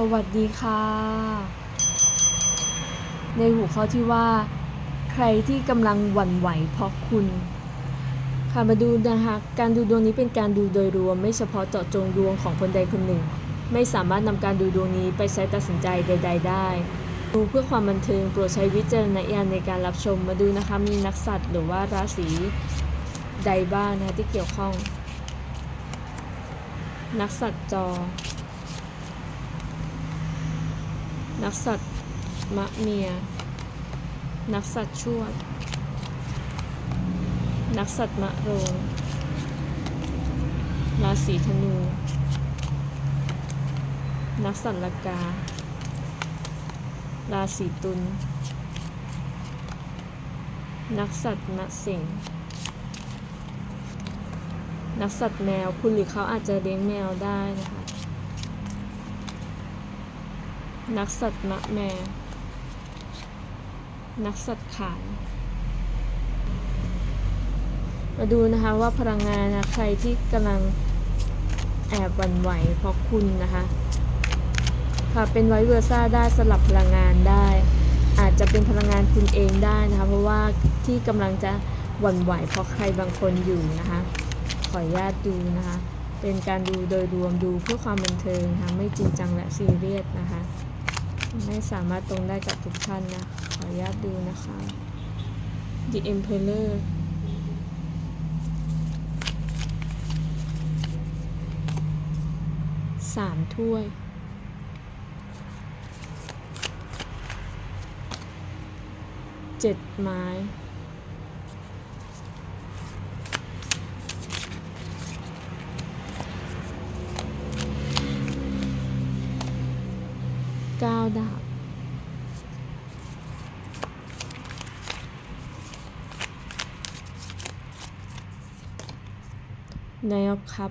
สวัสดีค่ะ ในหัวข้อที่ว่า ใครที่กำลังหวั่นไหวเพราะคุณ ค่ะมาดูนะคะการดูดวงนี้เป็นการดูโดยรวม ไม่เฉพาะเจาะจงดวงของคนใดคนหนึ่ง ไม่สามารถนำการดูดวงนี้ไปใช้ตัดสินใจใด ๆ ได้ ดูเพื่อความบันเทิงโปรดใช้วิจารณญาณในการรับชมมาดูนะคะมีนักสัตว์หรือว่าราศีใดบ้างนะคะที่เกี่ยวข้อง นักสัตว์จอ นักสัตว์มะเมีย นักสัตว์ชั่ว นักสัตว์มะโรงราศีธนู นักสัตว์ละกา ราศีตุล นักสัตว์มะสิงนักสัตว์แมว คุณหรือเขาอาจจะเลี้ยงแมวได้นะคะ นักสัตว์มะแมวนักสัตว์ขานมาดูนะคะว่าพลังงานนะใครที่กำลังแอบหวั่นไหวเพราะคุณนะคะค่ะเป็นไวเวอร์ซ่าได้สลับพลังงานได้ อาจจะเป็นพลังงานคุณเองได้นะคะเพราะว่าที่กำลังจะหวั่นไหวเพราะใครบางคนอยู่นะคะขออนุญาตดูนะคะเป็นการดูโดยรวมดูเพื่อความบันเทิงนะคะไม่จริงจังและซีเรียสนะคะ ไม่สามารถตรงได้กับทุกท่านนะ ขออนุญาตดูนะคะ The Emperor สามถ้วย เจ็ดไม้ เก้าดาบนายกครับ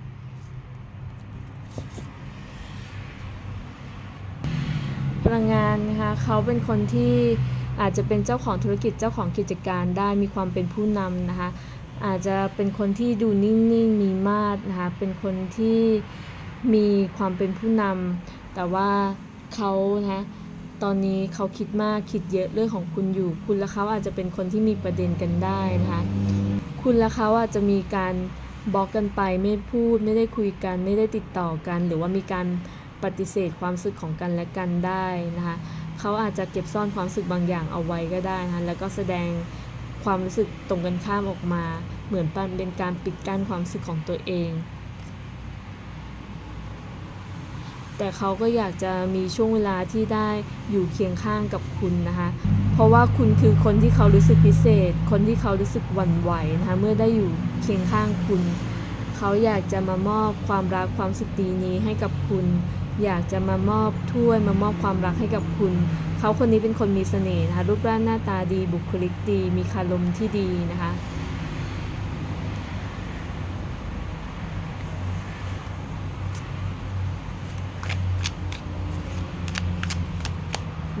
พลังงานนะคะเขาเป็นคนที่อาจจะเป็นเจ้าของธุรกิจเจ้าของกิจการได้มีความเป็นผู้นำนะคะอาจจะเป็นคนที่ดูนิ่งๆมีมาดนะคะเป็นคนที่มีความเป็นผู้นำแต่ว่า เขานะตอนนี้เขาคิดมากคิดเยอะเรื่องของคุณอยู่ คุณและเขาอาจจะเป็นคนที่มีประเด็นกันได้นะคะคุณและเขาอาจจะมีการบล็อกกันไปไม่พูด ไม่ได้คุยกัน ไม่ได้ติดต่อกัน หรือว่ามีการปฏิเสธความรู้สึกของกันและกันได้นะคะเขาอาจจะเก็บซ่อนความรู้สึกบางอย่างเอาไว้ก็ได้นะคะแล้วก็แสดงความรู้สึกตรงกันข้ามออกมา เหมือนเป็นการปิดกั้นความรู้สึกของตัวเอง แต่เขาก็อยากจะมีช่วงเวลาที่ได้อยู่เคียงข้างกับคุณนะคะ เพราะว่าคุณคือคนที่เขารู้สึกพิเศษ คนที่เขารู้สึกหวั่นไหวนะคะเมื่อได้อยู่เคียงข้างคุณ เขาอยากจะมามอบความรักความสุขดีนี้ให้กับคุณ อยากจะมามอบถ้วยมามอบความรักให้กับคุณ เขาคนนี้เป็นคนมีเสน่ห์นะคะรูปร่างหน้าตาดีบุคลิกดี มีคารมที่ดีนะคะ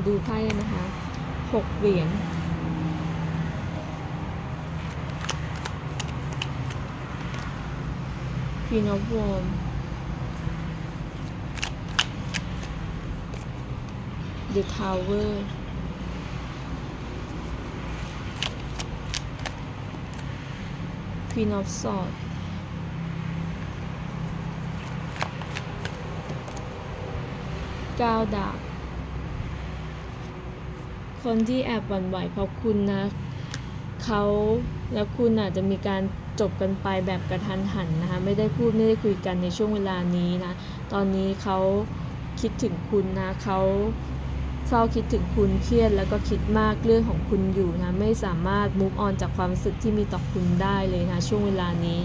ดูไพ่นะคะหกเหรียญ Queen of Wands The Tower Queen of Swords เก้าดาบ คนที่แอบหวั่นไหวเพราะคุณนะเขาและคุณอาจจะมีการจบกันไปแบบกระทันหันนะคะ ไม่ได้พูดไม่ได้คุยกันในช่วงเวลานี้นะ ตอนนี้เขาคิดถึงคุณนะเขาเฝ้าคิดถึงคุณเครียดแล้วก็คิดมากเรื่องของคุณอยู่นะ ไม่สามารถมุกออนจากความรู้สึกที่มีต่อคุณได้เลยนะ ช่วงเวลานี้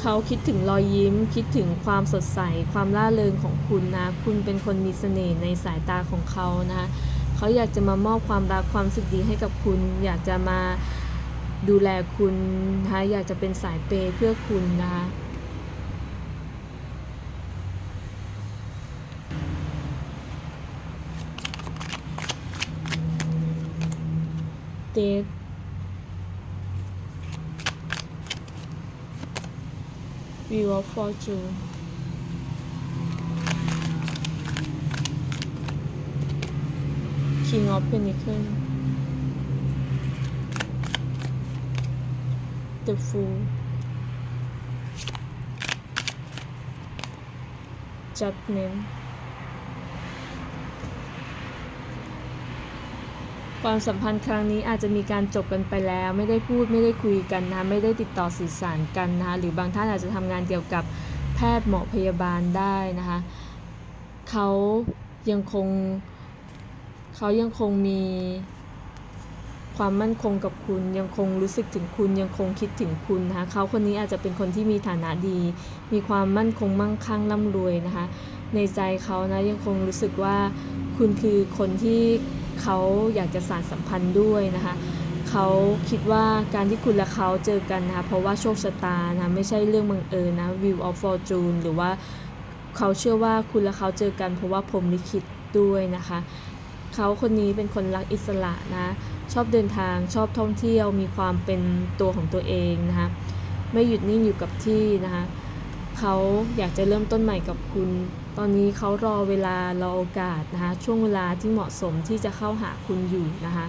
เขาคิดถึงรอยยิ้ม คิดถึงความสดใส ความล่าเริงของคุณนะ คุณเป็นคนมีเสน่ห์ในสายตาของเขานะเขาอยากจะมามอบความรักความสุขดีให้กับคุณ อยากจะมาดูแลคุณนะคะอยากจะเป็นสายเปย์เพื่อคุณนะคะเด วิวอฟอร์จูคิงออฟเพนนิเคิลเดอะฟูลจัดเมน ความสัมพันธ์ครั้งนี้อาจจะมีการจบกันไปแล้ว ไม่ได้พูดไม่ได้คุยกันนะ ไม่ได้ติดต่อสื่อสารกันนะคะหรือบางท่านอาจจะทำงานเกี่ยวกับแพทย์หมอพยาบาลได้นะคะเขายังคงเขายังคงมีความมั่นคงกับคุณยังคงรู้สึกถึงคุณยังคงคิดถึงคุณนะคะเขาคนนี้อาจจะเป็นคนที่มีฐานะดี มีความมั่นคงมั่งคั่งร่ำรวยนะคะ ในใจเขานะยังคงรู้สึกว่าคุณคือคนที่ เขาอยากจะสานสัมพันธ์ด้วยนะคะเขาคิดว่าการที่คุณและเขาเจอกันนะคะเพราะว่าโชคชะตานะไม่ใช่เรื่องบังเอิญนะ Wheel of Fortune หรือว่าเขาเชื่อว่าคุณและเขาเจอกันเพราะว่าพรหมลิขิตด้วยนะคะเขาคนนี้เป็นคนรักอิสระนะชอบเดินทางชอบท่องเที่ยวมีความเป็นตัวของตัวเองนะคะไม่หยุดนิ่งอยู่กับที่นะคะเขาอยากจะเริ่มต้นใหม่กับคุณ ตอนนี้เขารอเวลารอโอกาสนะคะช่วงเวลาที่เหมาะสมที่จะเข้าหาคุณอยู่นะคะ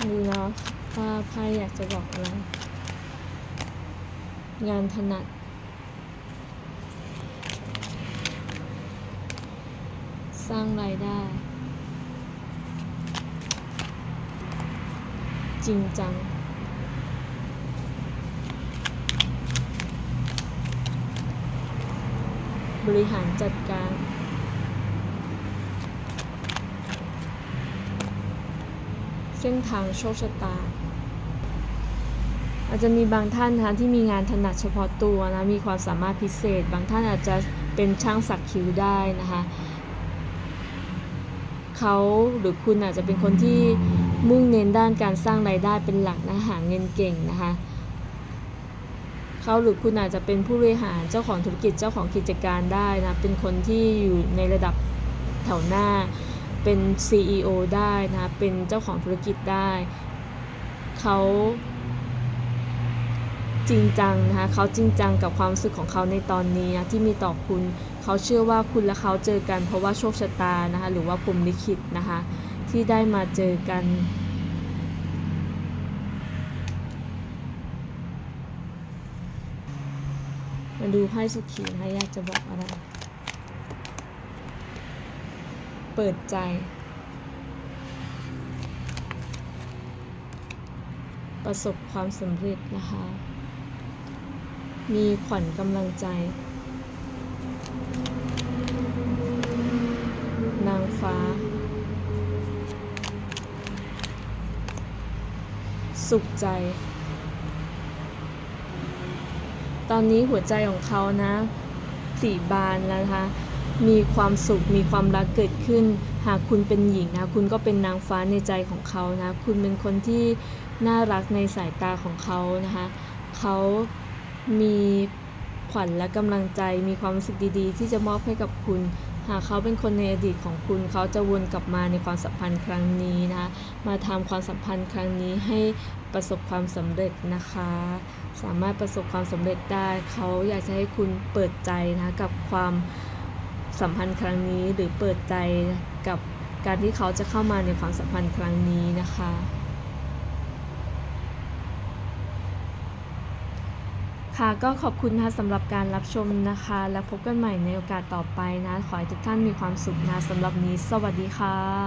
ดูแล้วว่าไพ่อยากจะบอกอะไรงานถนัดสร้างรายได้ จริงจัง บริหารจัดการ เส้นทางโชคชะตา อาจจะมีบางท่านนะคะที่มีงานถนัดเฉพาะตัวนะ มีความสามารถพิเศษ บางท่านอาจจะเป็นช่างสักคิ้วได้นะคะ เขาหรือคุณอาจจะเป็นคนที่ มุ่งเน้นด้านการสร้างรายได้เป็นหลักนะหาเงินเก่งนะคะเขาหรือคุณอาจจะเป็นผู้บริหารเจ้าของธุรกิจเจ้าของกิจการได้นะเป็นคนที่อยู่ในระดับแถวหน้า เป็น CEO ได้นะเป็นเจ้าของธุรกิจได้เขาจริงจังนะคะเขาจริงจังกับความรู้สึกของเขาในตอนนี้นะที่มีต่อคุณ เขาเชื่อว่าคุณและเขาเจอกันเพราะว่าโชคชะตานะคะหรือว่าพรหมลิขิตนะคะ ที่ได้มาเจอกัน มาดูไพ่สุขีนะคะอยากจะบอกอะไร เปิดใจประสบความสำเร็จนะคะ มีขวัญกำลังใจ นางฟ้า สุขใจ ตอนนี้หัวใจของเขานะสีบานแล้วนะคะมีความสุขมีความรักเกิดขึ้น หากคุณเป็นหญิงนะคุณก็เป็นนางฟ้าในใจของเขานะ คุณเป็นคนที่น่ารักในสายตาของเขานะคะเขามีขวัญและกำลังใจมีความรู้สึกดีๆ ที่จะมอบให้กับคุณ หากเขาเป็นคนในอดีตของคุณ เขาจะวนกลับมาในความสัมพันธ์ครั้งนี้นะคะมาทำความสัมพันธ์ครั้งนี้ให้ประสบความสำเร็จนะคะ สามารถประสบความสำเร็จได้ เขาอยากจะให้คุณเปิดใจนะคะกับความสัมพันธ์ครั้งนี้หรือเปิดใจกับการที่เขาจะเข้ามาในความสัมพันธ์ครั้งนี้นะคะ ค่ะก็ขอบคุณนะคะสำหรับการรับชมนะคะ แล้วพบกันใหม่ในโอกาสต่อไปนะ ขอให้ทุกท่านมีความสุขนะสำหรับนี้ สวัสดีค่ะ